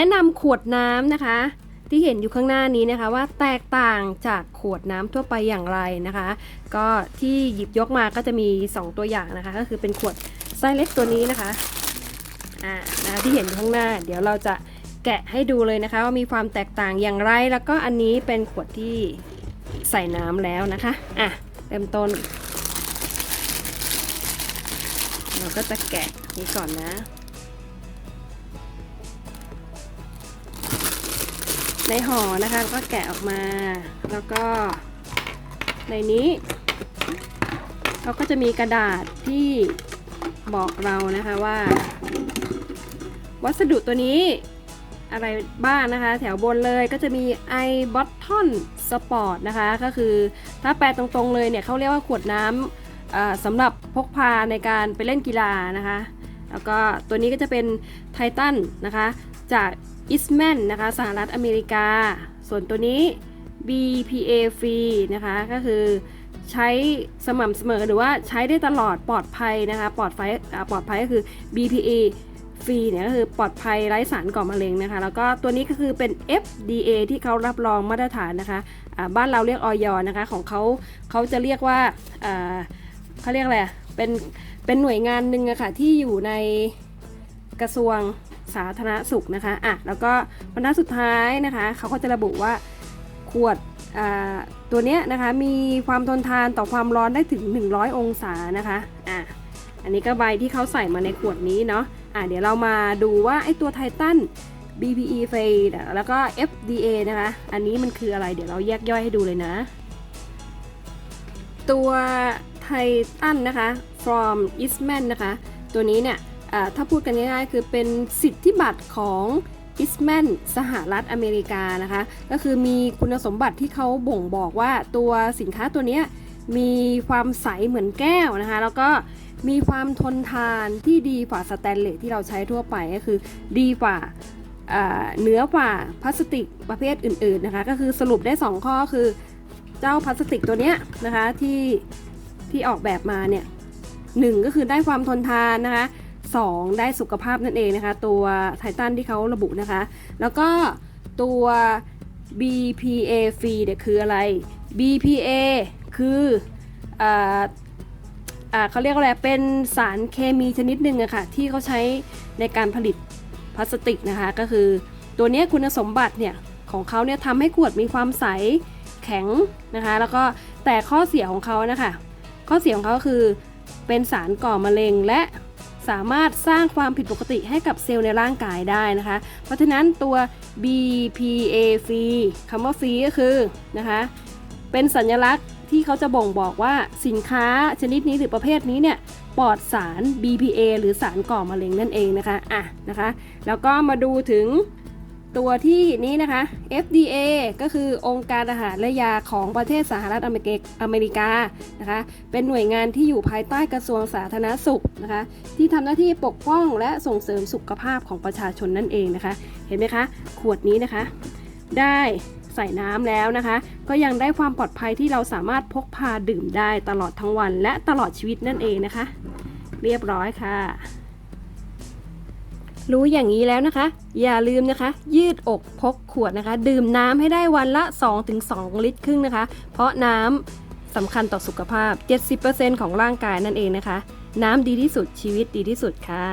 แนะนำขวดน้ำนะคะ ที่เห็นอยู่ข้างหน้านี้นะคะ ว่าแตกต่างจากขวดน้ำทั่วไปอย่างไรนะคะ ก็ที่หยิบยกมาก็จะมี 2 ตัวอย่างนะคะ ก็คือเป็นขวดไซส์เล็กตัวนี้นะคะอ่านะคะที่เห็นอยู่ข้างหน้า เดี๋ยวเราจะแกะให้ดูเลยนะคะ ว่ามีความแตกต่างอย่างไร แล้วก็อันนี้เป็นขวดที่ใส่น้ำแล้วนะคะอะเริ่มต้น เราก็จะแกะนี้ก่อนนะ ในห่อนะคะก็แกะออกมา แล้วก็ในนี้เขาก็จะมีกระดาษที่บอกเรานะคะว่า วัสดุตัวนี้อะไรบ้างนะคะ แถวบนเลยก็จะมี i b o t t o n Sport นะคะ ก็คือถ้าแปลตรงๆเลยเนี่ยเขาเรียกว่าขวดน้ำสำหรับพกพาในการไปเล่นกีฬานะคะ แล้วก็ตัวนี้ก็จะเป็นไททันนะคะ จาก อิสแมนนะคะสหรัฐอเมริกา ส่วนตัวนี้ BPA free นะคะก็คือใช้สม่ำเสมอหรือว่าใช้ได้ตลอดปลอดภัยนะคะปลอดภัยปลอดภัยก็คือ BPA ฟรีเนี่ยก็คือปลอดภัยไร้สารก่อมะเร็งนะคะ แล้วก็ตัวนี้ก็คือเป็น FDA ที่เขารับรองมาตรฐานนะคะอ่าบ้านเราเรียกออยนะคะของเขาเขาจะเรียกว่าเขาเรียกอะไรเป็นเป็นหน่วยงานหนึ่งอะค่ะที่อยู่ในกระทรวง สาธารณสุขนะคะอะแล้วก็บรรทัดสุดท้ายนะคะเขาก็จะระบุว่าขวดอ่าตัวเนี้ยนะคะมีความทนทานต่อความร้อนได้ถึง 100 องศานะคะอะอันนี้ก็ใบที่เขาใส่มาในขวดนี้เนาะอะเดี๋ยวเรามาดูว่าไอ้ตัวไททัน BPE f a แล้วก็ FDA นะคะ อันนี้มันคืออะไรเดี๋ยวเราแยกย่อยให้ดูเลยนะ ตัวไททันนะคะ from Eastman นะคะ ตัวนี้เนี่ย ถ้าพูดกันง่ายๆคือเป็นสิทธิบัตรของ Eastman สหรัฐอเมริกานะคะ ก็คือมีคุณสมบัติที่เขาบ่งบอกว่าตัวสินค้าตัวนี้มีความใสเหมือนแก้วนะคะ แล้วก็มีความทนทานที่ดีกว่าสแตนเลสที่เราใช้ทั่วไปก็คือดีกว่าเนื้อกว่าพลาสติกประเภทอื่นๆนะคะ ก็คือสรุปได้ 2 ข้อคือเจ้าพลาสติกตัวเนี้ยนะคะที่ที่ออกแบบมาเนี่ยหนึ่งก็คือได้ความทนทานนะคะ 2 ได้สุขภาพนั่นเองนะคะ ตัวไททันที่เขาระบุนะคะ แล้วก็ตัว BPA free เนี่ยคืออะไร BPA คือออเขาเรียกว่าอะไรเป็นสารเคมีชนิดหนึ่งอะค่ะที่เขาใช้ในการผลิตพลาสติกนะคะ ก็คือตัวนี้คุณสมบัติเนี่ยของเขาเนี่ยทำให้ขวดมีความใสแข็งนะคะ แล้วก็แต่ข้อเสียของเขานะคะ ข้อเสียของเขาก็คือเป็นสารก่อมะเร็งและ สามารถสร้างความผิดปกติให้กับเซลล์ในร่างกายได้นะคะ เพราะฉะนั้นตัว BPAC คำว่าฟีก็คือนะคะเป็นสัญลักษณ์ที่เขาจะบ่งบอกว่าสินค้าชนิดนี้หรือประเภทนี้เนี่ยปลอดสาร BPA หรือสารก่อมะเร็งนั่นเองนะคะอะนะคะ แล้วก็มาดูถึง ตัวที่นี้นะคะ FDA ก็คือองค์การอาหารและยาของประเทศสหรัฐอเมริกานะคะ เป็นหน่วยงานที่อยู่ภายใต้กระทรวงสาธารณสุขนะคะ ที่ทำหน้าที่ปกป้องและส่งเสริมสุขภาพของประชาชนนั่นเองนะคะ เห็นไหมคะ ขวดนี้นะคะ ได้ใส่น้ำแล้วนะคะ ก็ยังได้ความปลอดภัยที่เราสามารถพกพาดื่มได้ตลอดทั้งวันและตลอดชีวิตนั่นเองนะคะ เรียบร้อยค่ะ รู้อย่างนี้แล้วนะคะ อย่าลืมนะคะ ยืดอกพกขวดนะคะ ดื่มน้ำให้ได้วันละ 2-2 ลิตรครึ่งนะคะ เพราะน้ำสำคัญต่อสุขภาพ 70%ของร่างกายนั่นเองนะคะ น้ำดีที่สุดชีวิตดีที่สุดค่ะ